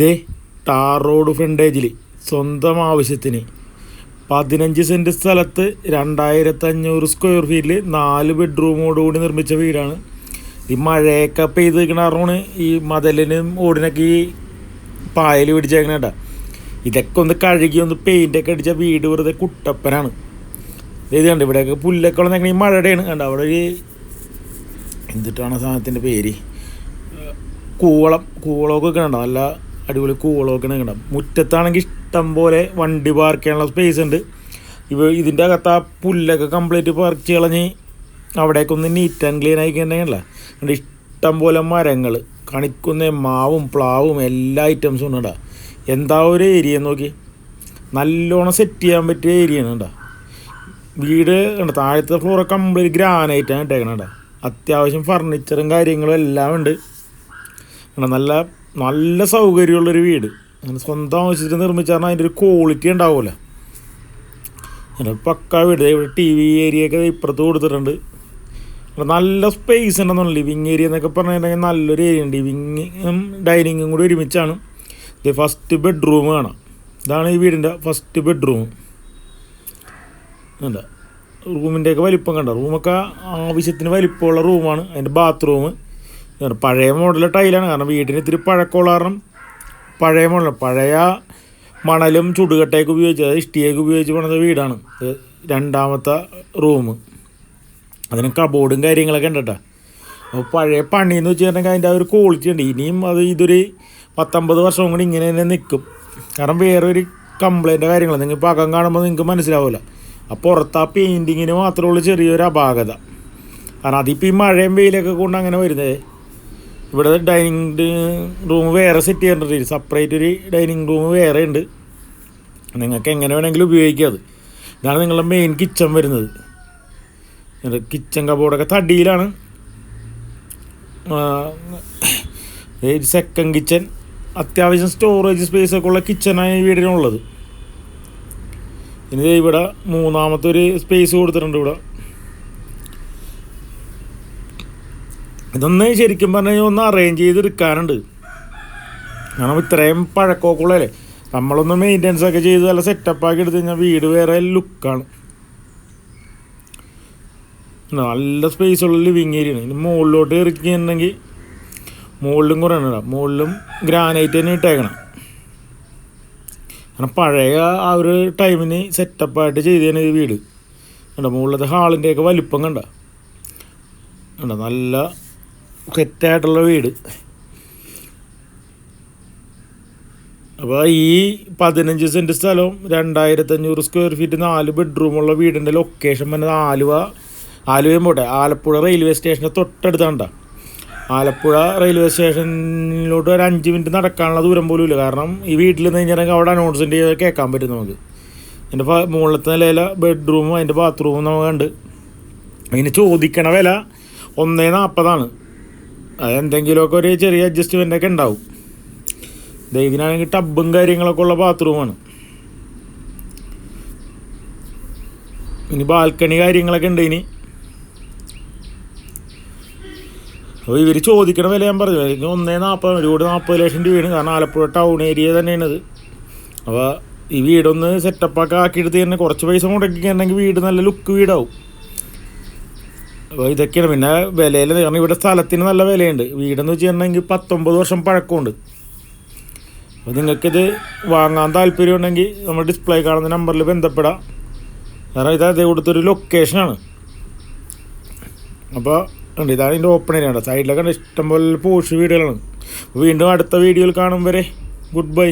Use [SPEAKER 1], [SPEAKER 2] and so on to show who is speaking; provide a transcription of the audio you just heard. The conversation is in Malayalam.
[SPEAKER 1] ദേ ടാർ റോഡ് ഫ്രണ്ടേജിൽ സ്വന്തം ആവശ്യത്തിന് പതിനഞ്ച് സെന്റ് സ്ഥലത്ത് രണ്ടായിരത്തി അഞ്ഞൂറ് സ്ക്വയർ ഫീറ്റിൽ നാല് ബെഡ്റൂമോട് കൂടി നിർമ്മിച്ച വീടാണ്. ഈ മഴയൊക്കെ പെയ്ത് കാരണമാണ് ഈ മതലിനും ഓടിനൊക്കെ ഈ പായൽ പിടിച്ചേക്കണേട്ടാ ഇതൊക്കെ ഒന്ന് കഴുകി ഒന്ന് പെയിന്റൊക്കെ അടിച്ച വീട് വെറുതെ കുട്ടപ്പനാണ്. ഇത് കണ്ട് ഇവിടെയൊക്കെ പുല്ലൊക്കെ ഉള്ള ഈ മഴയുടെയാണ്. കണ്ട അവിടെ ഒരു എന്തിട്ടാണ് സാധനത്തിന്റെ പേര്? കൂവളം കൂവളമൊക്കെ കണ്ടോ? നല്ല അടിപൊളി കൂളൊക്കെ കണ്ടോ? മുറ്റത്താണെങ്കിൽ ഇഷ്ടം പോലെ വണ്ടി പാർക്ക് ചെയ്യാനുള്ള സ്പേസ് ഉണ്ട്. ഇവ ഇതിന്റെ അകത്ത് ആ പുല്ലൊക്കെ കംപ്ലീറ്റ് പാർക്ക് കളഞ്ഞ് അവിടേക്കൊന്ന് നീറ്റ് ആൻഡ് ക്ലീൻ ആയി കഴിഞ്ഞാൽ ഉണ്ട് ഇഷ്ടം പോലെ മരങ്ങൾ കണിക്കുന്ന മാവും പ്ലാവും എല്ലാ ഐറ്റംസും ഉണ്ട്? കേട്ടോ എന്താ ഒരു ഏരിയ നോക്കി നല്ലോണം സെറ്റ് ചെയ്യാൻ പറ്റിയ ഏരിയ ആണ് കേട്ടോ വീട് ഉണ്ട് താഴത്തെ ഫ്ലോർ കംപ്ലീറ്റ് ഗ്രാനൈറ്റാണ് ഇട്ടേക്കണം കേട്ടോ അത്യാവശ്യം ഫർണിച്ചറും കാര്യങ്ങളും എല്ലാം ഉണ്ട്. നല്ല നല്ല സൗകര്യമുള്ളൊരു വീട്. അങ്ങനെ സ്വന്തം ആവശ്യത്തിന് നിർമ്മിച്ചാൽ അതിന്റെ ഒരു ക്വാളിറ്റി ഉണ്ടാവില്ല അങ്ങനെ പക്ക വീട്. ഇവിടെ ടി വി ഏരിയ ഒക്കെ ഇപ്പുറത്ത് കൊടുത്തിട്ടുണ്ട്. നല്ല സ്പേസ് ഉണ്ടെന്നുള്ള ലിവിങ് ഏരിയ എന്നൊക്കെ പറഞ്ഞിട്ടുണ്ടെങ്കിൽ നല്ലൊരു ഏരിയ ഉണ്ട്. ലിവിങ്ങും ഡൈനിങ്ങും കൂടി ഒരുമിച്ചാണ്. ഇത് ഫസ്റ്റ് ബെഡ്റൂം കാണാം. ഇതാണ് ഈ വീടിന്റെ ഫസ്റ്റ് ബെഡ്റൂം എന്താ റൂമിന്റെയൊക്കെ വലിപ്പം കണ്ട? റൂമൊക്കെ ആവശ്യത്തിന് വലിപ്പമുള്ള റൂമാണ് അതിന്റെ ബാത്റൂം പഴയ മോഡൽ ടൈലാണ് കാരണം വീടിന് ഇത്തിരി പഴക്കമുള്ള കാരണം പഴയ മോഡൽ പഴയ മണലും ചുടുകട്ടയൊക്കെ ഉപയോഗിച്ച് അതായത് ഇഷ്ടിയൊക്കെ ഉപയോഗിച്ച് പണിത വീടാണ്. രണ്ടാമത്തെ റൂം അതിന് കബോർഡും കാര്യങ്ങളൊക്കെ ഉണ്ട് കേട്ടോ. അപ്പോൾ പഴയ പണിയെന്ന് വെച്ചിട്ടുണ്ടെങ്കിൽ അതിന്റെ ആ ഒരു ക്വാളിറ്റി ഉണ്ട്. ഇനിയും അത് ഇതൊരു പത്തൊമ്പത് വർഷം കൂടി ഇങ്ങനെ തന്നെ നിൽക്കും. കാരണം വേറൊരു കംപ്ലൈന്റ് കാര്യങ്ങൾ നിങ്ങൾ ഇപ്പോൾ അകം കാണുമ്പോൾ നിങ്ങൾക്ക് മനസ്സിലാവില്ല ആ പുറത്ത് ആ പെയിന്റിങ്ങിന് മാത്രമേ ഉള്ളൂ ചെറിയൊരു അപാകത. കാരണം അതിപ്പോൾ ഈ മഴയും വെയിലൊക്കെ കൊണ്ട് അങ്ങനെ വരുന്നത്. ഇവിടെ ഡൈനിങ് റൂം വേറെ സെറ്റ് ചെയ്യേണ്ടത് സെപ്പറേറ്റ് ഒരു ഡൈനിങ് റൂം വേറെ ഉണ്ട്. നിങ്ങൾക്ക് എങ്ങനെ വേണമെങ്കിലും ഉപയോഗിക്കാം അത്. ഇതാണ് നിങ്ങളുടെ മെയിൻ കിച്ചൺ വരുന്നത്. കിച്ചൺ കബോർഡൊക്കെ തടിയിലാണ്. സെക്കൻഡ് കിച്ചൺ അത്യാവശ്യം സ്റ്റോറേജ് സ്പേസ് ഒക്കെ ഉള്ള കിച്ചണാണ് ഈ വീടിനുള്ളത്. ഇനി ഇവിടെ മൂന്നാമത്തെ ഒരു സ്പേസ് കൊടുത്തിട്ടുണ്ട് ഇവിടെ. ഇതൊന്ന് ശരിക്കും പറഞ്ഞാൽ ഒന്ന് അറേഞ്ച് ചെയ്തെടുക്കാനുണ്ട് കാരണം ഇത്രയും പഴക്കോക്കുള്ളല്ലേ നമ്മളൊന്ന് മെയിന്റെനൻസ് ഒക്കെ ചെയ്ത് നല്ല സെറ്റപ്പാക്കി എടുത്തു കഴിഞ്ഞാൽ വീട് വേറെ ലുക്കാണ് നല്ല സ്പേസുള്ള ലിവിങ് ഏരിയയാണ് ഇനി മുകളിലോട്ട് ഇറക്കിയിട്ടുണ്ടെങ്കിൽ മുകളിലും കുറേ ഉണ്ട് മുകളിലും ഗ്രാനൈറ്റ് തന്നെ ഇട്ടേക്കണം. കാരണം പഴയ ആ ഒരു ടൈമിന് സെറ്റപ്പായിട്ട് ചെയ്തതാണ് ഈ വീട്. കണ്ട? മുകളിലത്തെ ഹാളിന്റെയൊക്കെ വലിപ്പം കണ്ട? കണ്ട? നല്ല സെറ്റായിട്ടുള്ള വീട്. അപ്പോൾ ഈ പതിനഞ്ച് സെന്റ് സ്ഥലവും രണ്ടായിരത്തഞ്ഞൂറ് സ്ക്വയർ ഫീറ്റ് നാല് ബെഡ്റൂമുള്ള വീടിന്റെ ലൊക്കേഷൻ വന്നത് ആലുവ ആലുവയും പോട്ടെ. ആലപ്പുഴ റെയിൽവേ സ്റ്റേഷന്റെ തൊട്ടടുത്താണ് ആലപ്പുഴ റെയിൽവേ സ്റ്റേഷനിലോട്ട് ഒരു അഞ്ച് മിനിറ്റ് നടക്കാനുള്ള ദൂരം പോലും ഇല്ല. കാരണം ഈ വീട്ടിൽ നിന്ന് കഴിഞ്ഞാൽ അവിടെ അനൗൺസ്മെന്റ് ചെയ്ത് കേൾക്കാൻ പറ്റും നമുക്ക്. എന്റെ മുകളിലത്തെ നിലയിലെ ബെഡ്റൂമും അതിന്റെ ബാത്റൂമും നമുക്ക് കണ്ട്. അതിന് ചോദിക്കണ വില ഒന്നേ നാൽപ്പതാണ് അതെന്തെങ്കിലുമൊക്കെ ഒരു ചെറിയ അഡ്ജസ്റ്റ്മെന്റ് ഒക്കെ ഉണ്ടാവും. ഇതിനാണെങ്കിൽ ടബും കാര്യങ്ങളൊക്കെ ഉള്ള ബാത്റൂമാണ് ഇനി ബാൽക്കണി കാര്യങ്ങളൊക്കെ ഉണ്ട് ഇനി. അപ്പോൾ ഇവർ ചോദിക്കണ വില ഞാൻ പറഞ്ഞു. ഇനി ഒന്നേ നാൽപ്പത് ഒരു കോടി നാൽപ്പത് ലക്ഷം രൂപയാണ്. കാരണം ആലപ്പുഴ ടൗൺ ഏരിയ തന്നെയാണിത് അപ്പോൾ ഈ വീടൊന്ന് സെറ്റപ്പൊക്കെ ആക്കിയെടുത്ത് തന്നെ കുറച്ച് പൈസ മുടക്കിയിട്ടുണ്ടെങ്കിൽ വീട് നല്ല ലുക്ക് വീടാവും. അപ്പോൾ ഇതൊക്കെയാണ്. പിന്നെ വിലയിൽ കാരണം ഇവിടെ സ്ഥലത്തിന് നല്ല വിലയുണ്ട്. വീടെന്ന് വെച്ചിട്ടുണ്ടെങ്കിൽ പത്തൊമ്പത് വർഷം പഴക്കമുണ്ട്. അപ്പോൾ നിങ്ങൾക്കിത് വാങ്ങാൻ താല്പര്യം ഉണ്ടെങ്കിൽ നമ്മൾ ഡിസ്പ്ലേ കാണുന്ന നമ്പറിൽ ബന്ധപ്പെടാം. കാരണം ഇത് അതേ കൊടുത്തൊരു ലൊക്കേഷനാണ് അപ്പോൾ ഉണ്ട് ഇതാണ് ഇതിന്റെ ഓപ്പൺ ഏരിയ ഉണ്ട് സൈഡിലൊക്കെ ഇഷ്ടംപോലെ പോഷ് വീടുകളാണ്. വീണ്ടും അടുത്ത വീഡിയോയിൽ കാണും വരെ. Good bye